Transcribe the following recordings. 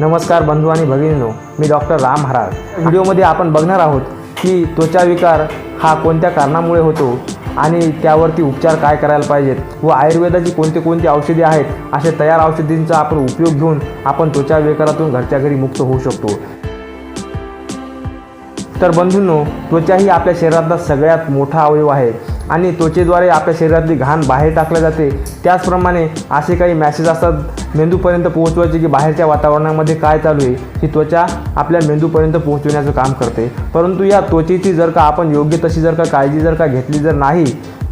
नमस्कार बंधू आणि भगिनींनो मी डॉक्टर राम हराळ व्हिडिओमध्ये आपण बघणार आहोत की त्वचा विकार हा कोणत्या कारणामुळे होतो आणि त्यावरती उपचार काय करायला पाहिजेत व आयुर्वेदाची कोणती कोणती औषधे आहेत अशा तयार औषधींचा आपण उपयोग घेऊन आपण त्वचा विकारातून घरच्या घरी मुक्त होऊ शकतो. तर बंधूंनो त्वचा ही आपल्या शरीरातला सगळ्यात मोठा अवयव आहे. आणि त्वचेद्वारे आपल्या शरीरातली घाण बाहेर टाकल्या जाते. त्याचप्रमाणे असे काही मॅसेज असतात मेंदूपर्यंत पोहोचवायचे की बाहेरच्या वातावरणामध्ये काय चालू आहे ही त्वचा आपल्या मेंदूपर्यंत पोहोचविण्याचं काम करते. परंतु या त्वचेची जर का आपण योग्य तशी जर का काळजी जर का घेतली जर नाही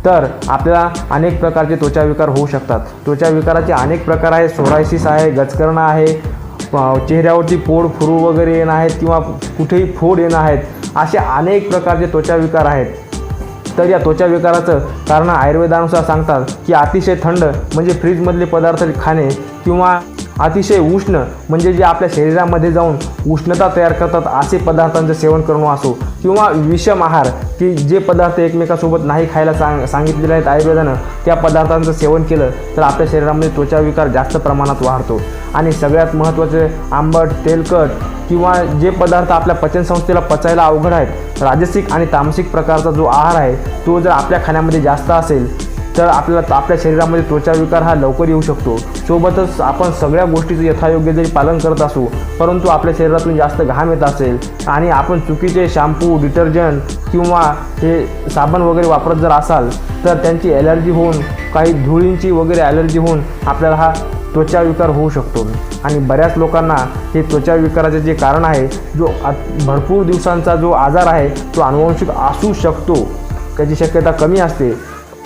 तर आपल्याला अनेक प्रकारचे त्वचा विकार होऊ शकतात. त्वचा विकाराचे अनेक प्रकार आहेत सोरायसिस आहे गचकरणं आहे चेहऱ्यावरती फोड फुरू वगैरे येणं आहेत किंवा कुठेही फोड येणं आहेत असे अनेक प्रकारचे त्वचा विकार आहेत. तर या त्वचा विकाराचं कारण आयुर्वेदानुसार सांगतात की अतिशय थंड म्हणजे फ्रीजमधले पदार्थ खाणे किंवा अतिशय उष्ण म्हणजे जे आपल्या शरीरामध्ये जाऊन उष्णता तयार करतात असे पदार्थांचं सेवन करणं असो किंवा विषम आहार की जे पदार्थ एकमेकासोबत नाही खायला सांग सांगितलेले आहेत आयुर्वेदानं त्या पदार्थांचं सेवन केलं तर आपल्या शरीरामध्ये त्वचा विकार जास्त प्रमाणात वाढतो. आणि सगळ्यात महत्त्वाचे आंबट तेलकट किंवा जे पदार्थ आपल्या पचनसंस्थेला पचायला अवघड आहेत राजसिक आणि तामसिक प्रकारचा जो आहार आहे तो जर आपल्या खाण्यामध्ये जास्त असेल तर आपल्याला आपल्या शरीरामध्ये त्वचा विकार हा लवकर येऊ शकतो. सोबतच आपण सगळ्या गोष्टीचं यथायोग्य जरी पालन करत असू परंतु आपल्या शरीरातून जास्त घाम येत असेल आणि आपण चुकीचे शॅम्पू डिटर्जंट किंवा हे साबण वगैरे वापरत जर असाल तर त्यांची ॲलर्जी होऊन काही धुळींची वगैरे ॲलर्जी होऊन आपल्याला हा त्वचा विकार होऊ शकतो. आणि बऱ्याच लोकांना हे त्वचा विकाराचे जे कारण आहे जो भरपूर दिवसांचा जो आजार आहे तो अनुवंशिक असू शकतो. त्याची शक्यता कमी असते.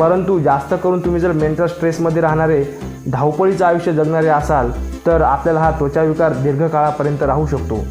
परंतु जास्त करून तुम्ही जर मेंटल स्ट्रेसमध्ये राहणारे धावपळीचं आयुष्य जगणारे असाल तर आपल्याला हा त्वचाविकार दीर्घकाळापर्यंत राहू शकतो.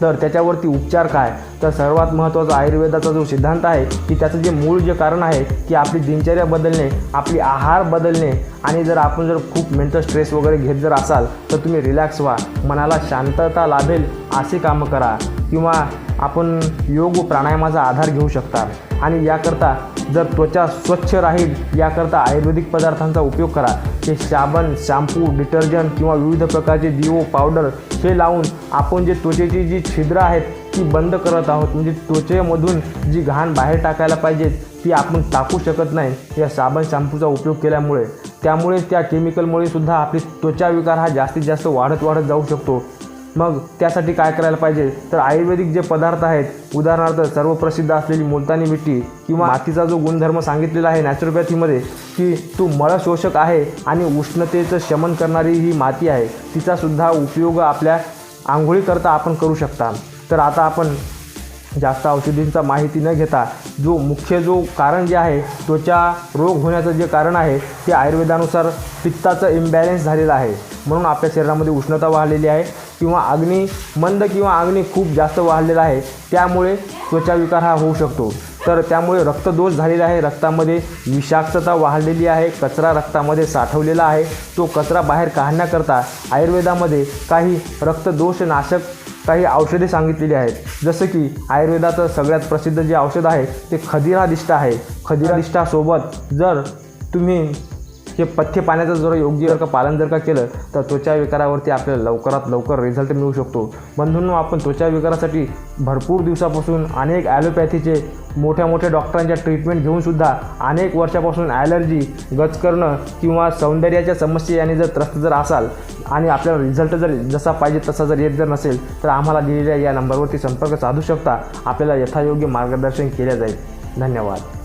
तर त्याच्यावरती उपचार काय? तर सर्वात महत्त्वाचा आयुर्वेदाचा जो सिद्धांत आहे की त्याचं जे मूळ जे कारण आहे की आपली दिनचर्या बदलणे आपली आहार बदलणे आणि जर आपण जर खूप मेंटल स्ट्रेस वगैरे घेत जर असाल तर तुम्ही रिलॅक्स व्हा. मनाला शांतता लाभेल असे कामं करा. किंवा आपण योग व प्राणायामाचा आधार घेऊ शकता. आणि याकरता जर त्वचा स्वच्छ राहील याकरता आयुर्वेदिक पदार्थांचा उपयोग करा. ते साबण शॅम्पू डिटर्जंट किंवा विविध प्रकारचे दिवो पावडर हे लावून आपण जे त्वचेची जी छिद्र आहेत ती बंद करत आहोत. म्हणजे त्वचेमधून जी घाण बाहेर टाकायला पाहिजे ती आपण टाकू शकत नाही. या साबण शॅम्पूचा उपयोग केल्यामुळे. त्यामुळे त्या केमिकलमुळे सुद्धा आपली त्वचा विकार हा जास्तीत जास्त वाढत वाढत जाऊ शकतो. मग त्यासाठी काय करायला पाहिजे? तर आयुर्वेदिक जे पदार्थ आहेत उदाहरणार्थ सर्वप्रसिद्ध असलेली मुलतानी मिट्टी किंवा मातीचा जो गुणधर्म सांगितलेला आहे नॅचरोपॅथीमध्ये की तो मळशोषक आहे आणि उष्णतेचं शमन करणारी ही माती आहे तिचासुद्धा उपयोग आपल्या आंघोळीकरता आपण करू शकता. तर आता आपण जास्त औषधींचा माहिती न घेता जो मुख्य जो कारण जे आहे त्वचा रोग होण्याचं जे कारण आहे ते आयुर्वेदानुसार पित्ताचं इम्बॅलेन्स झालेलं आहे. म्हणून आपल्या शरीरामध्ये उष्णता वाढलेली आहे. किंवा अग्नी मंद किंवा अग्नी खूप जास्त वाढलेला आहे. त्यामुळे त्वचा विकार हा होऊ शकतो. तर त्यामुळे रक्तदोष झालेला आहे. रक्तामध्ये विषाक्तता वाढलेली आहे. कचरा रक्तामध्ये साठवलेला आहे. तो कचरा बाहेर काढण्याकरता आयुर्वेदामध्ये काही रक्तदोषनाशक काही औषधे सांगितलेली आहेत. जसं की आयुर्वेदाचं सगळ्यात प्रसिद्ध जे औषध आहे ते खदिरादिष्ट आहे. खदिरादिष्टासोबत जर तुम्ही हे पथ्य पाण्याचं जर योग्य जर का पालन जर का केलं तर त्वचा विकारावरती आपल्याला लवकरात लवकर रिझल्ट मिळू शकतो. बंधूंनो आपण त्वचा विकारासाठी भरपूर दिवसापासून अनेक ॲलोपॅथीचे मोठ्या मोठ्या डॉक्टरांच्या ट्रीटमेंट घेऊनसुद्धा अनेक वर्षापासून ॲलर्जी गचकरणं किंवा सौंदर्याच्या समस्या याने जर त्रस्त जर असाल आणि आपल्याला रिझल्ट जर जसा पाहिजे तसा जर येत जर नसेल तर आम्हाला दिलेल्या या नंबरवरती संपर्क साधू शकता. आपल्याला यथायोग्य मार्गदर्शन केले जाईल. धन्यवाद.